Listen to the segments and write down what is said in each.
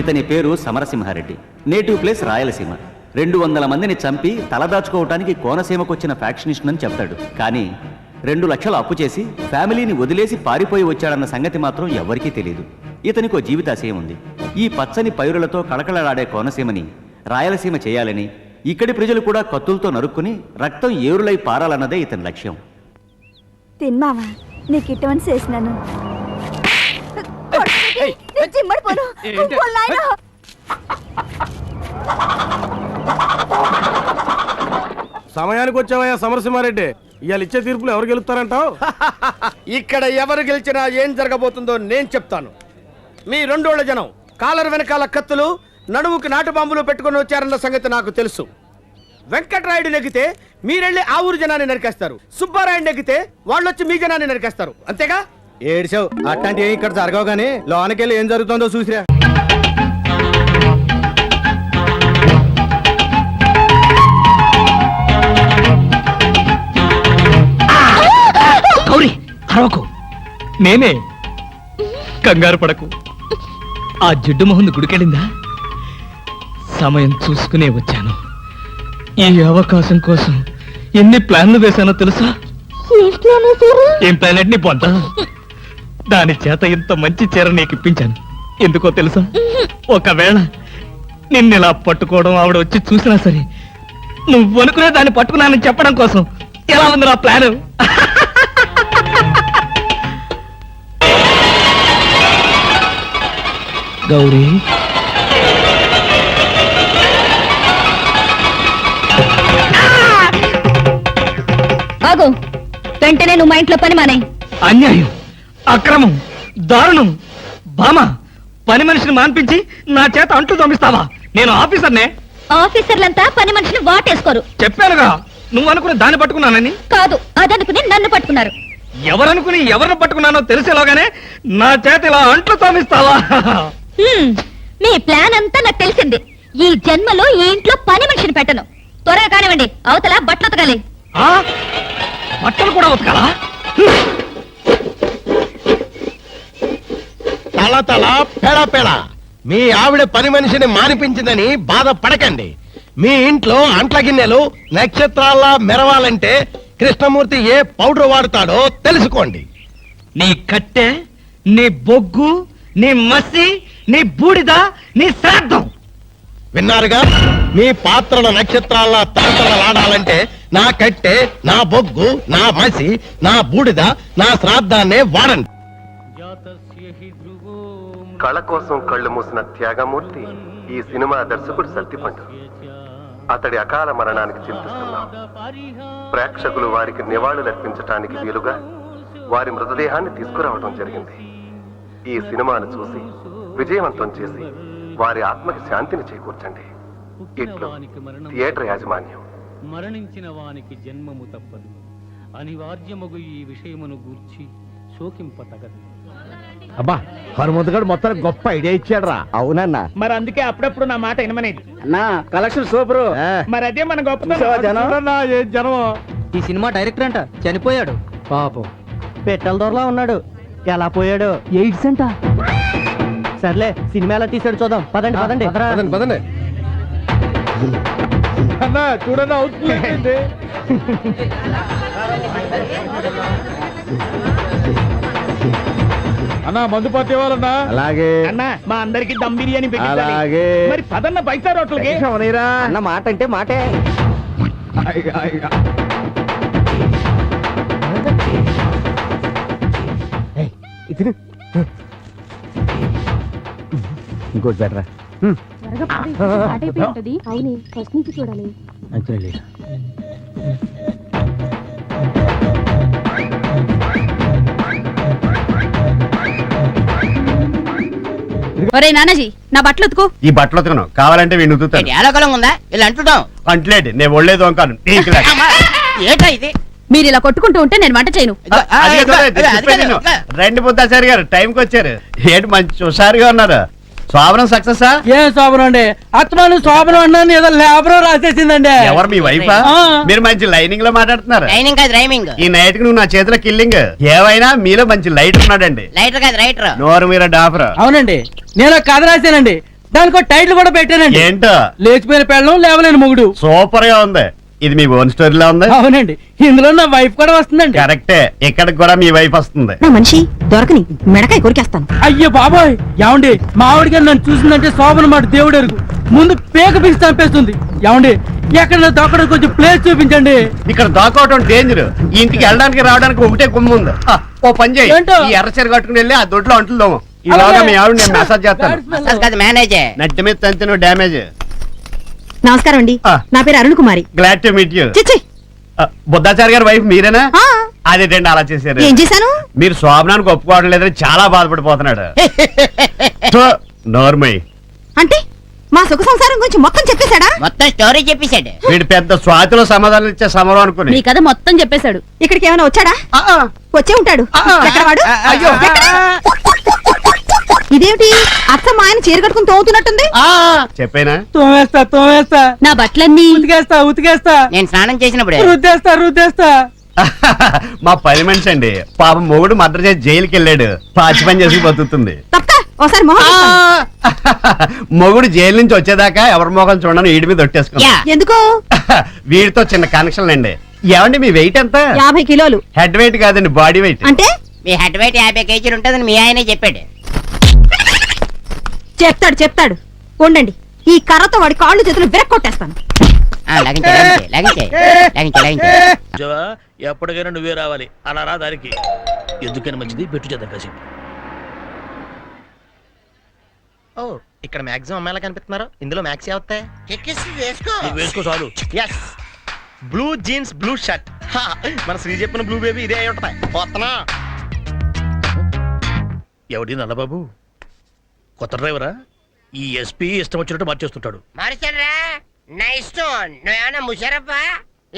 ఇతని పేరు Samarasimha Reddy. Native place Rayalaseema. రెండు వందల మందిని చంపి తలదాచుకోవటానికి కోనసీమకొచ్చిన ఫ్యాక్షనిస్ట్ అని చెప్తాడు. కానీ రెండు లక్షలు అప్పు చేసి ఫ్యామిలీని వదిలేసి పారిపోయి వచ్చాడన్న సంగతి మాత్రం ఎవరికీ తెలియదు ఇతనికో జీవితాశయం ఉంది ఈ పచ్చని పైరులతో కళకళలాడే కోనసీమని రాయలసీమ చేయాలని ఇక్కడి ప్రజలు కూడా కత్తులతో నరుక్కుని రక్తం ఏరులై పారాలన్నదే ఇతని లక్ష్యం. తిన్మావా? నీకు ఇటువంటి చేసినాను ఓ నాయనా. సమయానికి వచ్చావయ్యా సమరసింహారెడ్డి. ఇవాళ ఇచ్చే తీర్పులు ఎవరు గెలుస్తారంటావు? ఇక్కడ ఎవరు గెలిచినా ఏం జరగబోతుందో నేను చెప్తాను. మీ రెండోళ్ళ జనం కాలర్ వెనకాల కత్తులు నడుముకి నాటు బాంబులు పెట్టుకొని వచ్చారన్న సంగతి నాకు తెలుసు. వెంకట్రాయుడు నెగ్గితే మీరెళ్ళి ఆ ఊరు జనాన్ని నరికేస్తారు. సుబ్బారాయుడు నెగ్గితే వాళ్ళు వచ్చి మీ జనాన్ని నరికేస్తారు. అంతేగా? ఏడ్చావు. అట్లాంటి ఏం ఇక్కడ జరగవు కానీ లోనకెళ్ళి ఏం జరుగుతుందో చూసిరా. గౌరీ అరవకు. నేనే కంగారు పడకు. ఆ జిడ్డు మొహంది గుడికెళ్ళిందా? సమయం చూసుకునే వచ్చాను. ఈ అవకాశం కోసం ఎన్ని ప్లాన్లు వేశానో తెలుసా? ఏం ప్లాన్ అంటే నీ పొంత దాని చేత ఇంత మంచి చీర నీకు ఇప్పించాను. ఎందుకో తెలుసా? ఒకవేళ నిన్నిలా పట్టుకోవడం ఆవిడ వచ్చి చూసినా సరే నువ్వు అనుకునే దాన్ని పట్టుకున్నానని చెప్పడం కోసం ఎలా ఉంది నా ప్లాన్? గౌరీ. ఆగు. వెంటనే నువ్వు మా ఇంట్లో పని మానే. అన్యాయం. అక్రమం దారుణం. బామ పని మనిషిని మాన్పించి నా చేత అంట్లు తోమిస్తావా నేను ఆఫీసర్నే. ఆఫీసర్లంతా పని మనిషిని వాటేసుకోరు. చెప్పానుగా నువ్వు అనుకుని దాన్ని పట్టుకున్నానని? కాదు అదనుకుని నన్ను పట్టుకున్నారు. ఎవరనుకుని ఎవరిని పట్టుకున్నానో తెలిసేలోగానే నా చేత ఇలా అంట్లు తోమిస్తావా హ్మ్, మీ ప్లాన్ అంతా నాకు తెలిసింది. ఈ జన్మలో ఈ ఇంట్లో పని మనిషిని పెట్టను. త్వరగా కానివ్వండి అవతల బట్టలు ఉతకాలి. ఆ? బట్టలు కూడా ఉతకాలా? తల తల పెడ పెడ. మీ ఆవిడ పని మనిషిని మానిపించిందని బాధపడకండి. మీ ఇంట్లో అంట్ల గిన్నెలు నక్షత్రాల్లా మెరవాలంటే కృష్ణమూర్తి ఏ పౌడర్ వాడతాడో తెలుసుకోండి. నీ కట్టె నీ బొగ్గు నీ మసి నీ బూడిద నీ శ్రాద్ధం. విన్నారుగా? మీ పాత్రల నక్షత్రాల్లా తలతలలాడాలంటే నా కట్టె నా బొగ్గు నా మసి నా బూడిద నా శ్రాద్ధాన్నే వాడండి. కళ కోసం కళ్ళు మూసిన త్యాగమూర్తి ఈ సినిమా దర్శకుడు సత్తిపండు అతడి అకాల మరణానికి చింతిస్తున్నాం. ప్రేక్షకులు వారికి నివాళులర్పించటానికి వీలుగా వారి మృతదేహాన్ని తీసుకురావడం జరిగింది. ఈ సినిమాను చూసి విజయవంతం చేసి వారి ఆత్మకి శాంతిని చేకూర్చండి. ఇట్లు థియేటర్ యాజమాన్యం. మరణించిన వానికి జన్మము తప్పదు. అనివార్యమగు ఈ విషయమును గూర్చి శోకింప తగదు. అబ్బా హనుమంతుగాడు మొత్తం గొప్ప ఐడియా ఇచ్చాడు రా అవునన్నా. మరి అందుకే అప్పుడప్పుడు నా మాట వినమనేది. అన్నా కలెక్షన్ సూపర్. మరి అదే మన గొప్ప ఏ జనం ఈ సినిమా డైరెక్టర్ అంట చనిపోయాడు. పాపం. పెట్టెల దొరలా ఉన్నాడు. ఎలా పోయాడు? ఎయిడ్స్ అంట. సర్లే సినిమా ఎలా తీసాడు చూద్దాం. పదండి పదండి. పదండి పదండి. అన్నా చూడండి అవుతుంది అన్నా మందు పార్టీ వాళ్ళన్నా అలాగే. అన్న మా అందరికి దమ్ బిర్యానీ పెట్టించాలి. అలాగే. మరి పదన్న పైసా రోట్లకి అన్న మాట. అంటే మాటే ఇంకోటి బెటరా అవునే ఫస్ట్ నుంచి చూడాలి. ఒరే నానాజీ నా బట్టలు ఉతుకు. ఈ బట్టలు ఉతకను. కావాలంటే వీడిని ఉతుకుతాను. ఏడకలం ఉందా? ఇలా అంటున్నాం అంటలేడు నేను ఒళ్ళేదు అంకాను. ఏటా ఇది? మీరు ఇలా కొట్టుకుంటూ ఉంటే నేను వంట చేయను. రెండు బుద్ధాచారి గారు టైంకి వచ్చారు. ఏంటి మంచి హుషారుగా ఉన్నారు? స్వాభనం సక్సెస్ ఏ శోభనం అండి? అత్తమాను శోభనం అన్నాను ఏదో లేబరం రాసేసిందండి. ఎవరు మీ వైఫా. మీరు మంచి లైనింగ్లో మాట్లాడుతున్నారు. రైనింగ్ కాదు రైమింగ్ ఈ నైట్కి నువ్వు నా చేతిలో కిల్లింగ్ ఏవైనా మీలో మంచి లైట్ ఉన్నాడండి. లైటర్ కాదు రైటర్ నోరు మీద డాఫర్. అవునండి. నేను ఒక కథ రాశానండి. దానికి టైటిల్ కూడా పెట్టానండి. ఏంటో? లేచిపోయిన పెళ్ళం లేవలేని మొగుడు. సూపర్గా ఉంది. ఇది మీ ఓన్ స్టోరీలో ఉంది? అవునండి. ఇందులో నా వైఫ్ కూడా వస్తుందండి. కరెక్టే ఇక్కడికి కూడా మీ వైఫ్ వస్తుంది. నా మనిషి దొరకని మెడకాయ కొరికేస్తాను. అయ్యో బాబోయ్! ఏమండి మా ఆవిడకి నన్ను చూసిందంటే శోభన మాట దేవుడు ఎరుగు. ముందు పేక పీసి చంపేస్తుంది. ఏమండి ఎక్కడ దొక్కడ కొంచెం ప్లేస్ చూపించండి. ఇక్కడ దాకోవటం డేంజర్ ఈ ఇంటికి వెళ్ళడానికి రావడానికి ఒకటే కుమ్ము ఉంది. ఆ, ఓ పని చేయి. ఏంటో? ఈ ఎర్ర చీర కట్టుకుని వెళ్ళి ఆ దొడ్లో అంటుదాము ఇలాగా మీ ఆవిడ నేను మెసేజ్ చేస్తాను. కాదు మేనేజర్ నట్టి మీద తంతిన డ్యామేజ్ నమస్కారం అండి. నా పేరు Arun Kumari. Glad to meet you చిచ్చి. బుద్ధాచారి గారి వైఫ్ మీరేనా? ఆ, అదేంటండి అలా చేశారు? ఏం చేశాను? మీరు శోభనానికి ఒప్పుకోవడం లేదని చాలా బాధపడిపోతున్నాడు. నోర్మయ్ అంటే మా సుఖ సంసారం గురించి మొత్తం చెప్పేశాడా? మొత్తం స్టోరీ చెప్పేశాడు. వీడు పెద్ద స్వాతిలో సమాధానం ఇచ్చే సమరం అనుకుని. మీ కథ మొత్తం చెప్పేశాడు. ఇక్కడికి ఏమైనా వచ్చాడా? వచ్చే ఉంటాడు. ఎక్కడ వాడు? అయ్యో. ఆయన చీర కట్టుకుని తోముతున్నట్టుంది? ఆ, చెప్పేనా? తోమేస్తా తోమేస్తా. నా బట్టలన్నీ? ఉతికేస్తా ఉతికేస్తా. నేను స్నానం చేసినప్పుడు. రుద్దేస్తా రుద్దేస్తా. మా పని మనిషి అండి. పాపం మొగుడు మద్ర చేసి జైలుకి వెళ్ళాడు పాచి పని చేసి బతుకుతుంది. తప్ప ఒకసారి మొహం చూస్తాను. మొగుడు జైలు నుంచి వచ్చేదాకా ఎవరి మొఖం చూడను వీడి మీద ఒట్టేసుకున్నా. యా. ఎందుకు? వీడితో చిన్న కనెక్షన్ అండి. ఏమండి మీ వెయిట్ ఎంత? యాభై కిలోలు. హెడ్ వెయిట్ కాదండి బాడీ వెయిట్ అంటే? మీ హెడ్ వెయిట్ యాభై కేజీలు ఉంటుందని మీ ఆయనే చెప్పాడు. చెప్తాడు చెప్తాడు. ఉండండి. ఈ కర్రతో వాడి కాళ్ళు చేతులు విరక్కొట్టేస్తాను. ఆ, లగించే లగించే లగించే లగించే లగించే. ఎప్పటికైనా నువ్వే రావాలి. అలా రా దానికి ఎందుకైనా మంచిది? పెట్టు చేద్దాం కాసేపు. ఓ ఇక్కడ మాక్సిమం అమ్మాయిలా కనిపిస్తున్నారు. ఇందులో మ్యాక్స్ అవుతాయి. వేసుకో. వేసుకో చాలు. Yes blue jeans blue shirt మన శ్రీ చెప్పిన బ్లూ బేబీ ఇదే అయి ఉంటది. పోతనా ఎవడి నల్లబాబు? కొత్త డ్రైవరా? ఈ ఎస్పీ ఇష్టం వచ్చినట్టు మార్చేస్తుంటాడు. మరుసరా నా ఇష్టం. నువ్వేమన్నా ముషరఫా?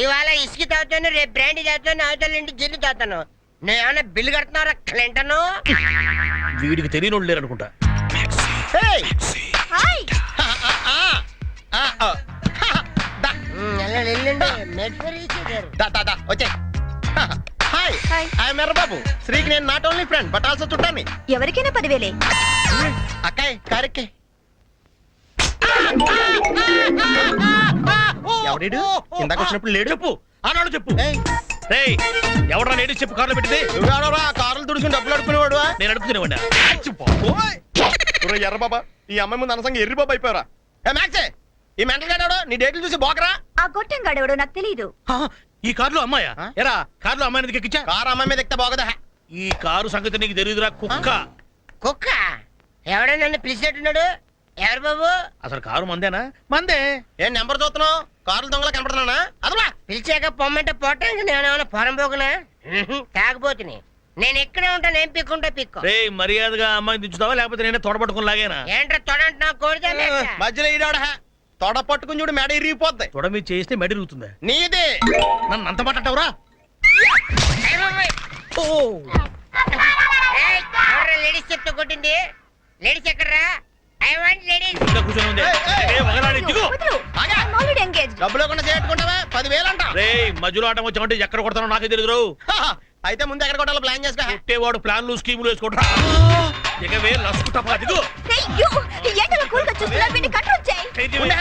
ఇవాళ ఇసుక తాగుతాను రేపు బ్రాండీ తాగుతాను అవతల నుండి జిల్లు తాగుతాను. నువ్వేమన్నా బిల్లు కడుతున్నారా క్లింటను? వీడికి తెలియని లేరు అనుకుంటా వచ్చే. హాయ్. ఐ మెర్ర బాబు శ్రీకి నేను not only friend but also చుట్టాన్ని. ఎవరికైనా పదివేలే. అక్కాయ్ కారెక్కే. ఎవడీడు ఇందాక వచ్చినప్పుడు లేడు. చెప్పు. ఆనాడు చెప్పు. ఏయ్, రేయ్ ఎవడరా లేడీస్ చెప్పు కార్లో పెట్టింది? నువ్వెవడోరా? కారులు తుడుచుకుని డబ్బులు అడుకునేవాడు నేను అడుగుతున్నావండి ఎర్ర బాబా ఈ అమ్మాయి ముందు అనసంగా ఎర్రి బాబా అయిపోయారా ఏ మ్యాక్సే ఈ మెంటల్ గాడాడు నీ డేట్లు చూసి బోకరా. ఆ గొట్టం గడవడు నాకు తెలియదు ఈ కార్లో అమ్మాయా? ఎరా కార్లో అమ్మాయిని ఎక్కించా? కారు అమ్మాయి మీద ఎక్కితే బాగదా? ఈ కారు సంగతి నీకు తెలియదురా కుక్క. కుక్క? ఎవడో నన్ను పిలిచేట్టున్నాడు? ఎవరు బాబు? అసలు కారు మందేనా? మందే. ఏం నెంబర్ చూస్తున్నావు? కార్లు దొంగలా కనపడుతున్నానా? అదవా పిలిచాక పొమ్మంటే పోవటానికి నేనేమన్నా పొరం పోకునా? తాగబోతుని. నేను ఎక్కడే ఉంటాను ఏం పిక్కుంటా పిక్కు. రే మర్యాదగా అమ్మాయిని దించుతావా? లేకపోతే నేనే తొడబట్టుకుని లాగేనా ఏంట్రా తొడంటున్నావు? కోడితే మధ్యలో ఈడాడ తొడ పట్టుకుని చూడు మెడ ఇరిగిపోద్ది. తొడ మీద చేస్తే మెడిరుగుతుందా నీది. నన్ను అంత మాట్లాడతావురా లేడీస్ చెప్తూ కొట్టింది? లేడీస్ ఎక్కడ్రా? I want ladies. ఇంకా కూర్చొని ఉంది. ఏ, వగలాడి, దిగు ఆగా. డబ్బులు లేకుండా చేట్టుకుంటావా పదివేలు అంట రే మధ్యలో ఆటం వచ్చామంటే ఎక్కడ కొడతానో నాకే తెలియదు అయితే ముందు ఎక్కడ కొట్టాలో ప్లాన్ చేసుకో. కొట్టేవాడు ప్లాన్లు స్కీములు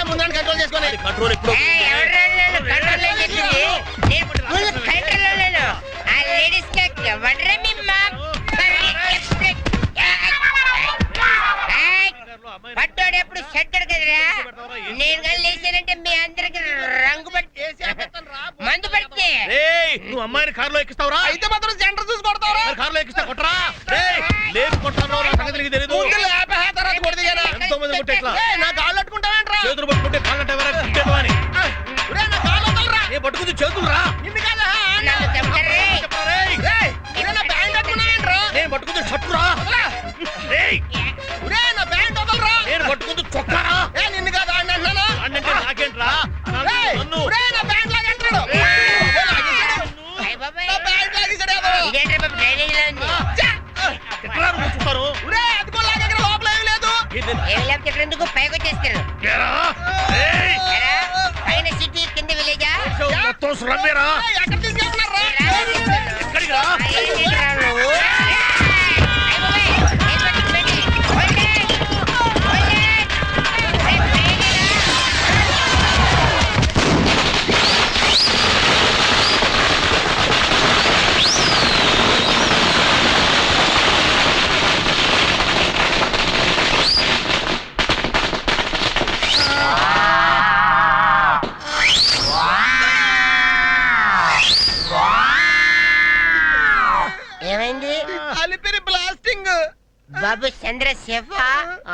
ముందు కంట్రోల్ కంట్రోల్ ఎప్పుడు కంట్రోల్ చేసింది ఫుల్ కంట్రోల్ లేను ఆ లేడీస్కి ఎవడ్రా మీ మా పట్టోడు ఎప్పుడు షట్టడు కదరా నేను కానీ లేచానంటే మీ అందరికి రంగు పట్టి మందు పడితే రేయ్ నువ్వు అమ్మాయిని కారులో ఎక్కిస్తావురా అయితే మాత్రం సెంటర్ చూసి కొడతారా మరి కారులో ఎక్కిస్తా నీకు తెలియదు. ఎంతో మంది కొట్టే ఇట్లా. ఏయ్, నా కాళ్ళు అట్టుకుంటావేంట్రా చేతులు పట్టుకుంటే కాళ్ళంటే ఎవరా గుడ్డేదో అని నా కాళ్ళు వదలరా. ఏ పట్టుకుంది చేతులు రా నిన్ను కాదా? నేను పట్టుకుంది షర్టు రా నా ప్యాంట్ వదలరా. నేను పట్టుకుంది చొక్కారా నిన్ను కాదా అని అంటున్నానా? అంటే నాకేంట్రా ఏయ్, నన్ను ఒరేయ్, నా ప్యాంట్ లాగేంటాడు. ఓ, లాగేశాడు. అయ్య బాబాయ్ నా ప్యాంట్ లాగేశాడు ఏదో. ఇదేంట్రా బాబు డ్రైనేజ్లో ఉంది ఛా! ఎట్లా చూస్తారు లేదు. ఏంది? ఏం లేకపోతే ఇక్కడ ఎందుకు పైకి వచ్చేస్తారు ఏరా? రేయ్, ఎరా, పైన సిటీ కింద విలేజా మొత్తం బాబు చంద్ర సేఫా?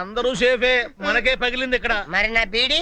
అందరూ సేఫే. మనకే పగిలింది ఇక్కడ. మరి నా బీడి?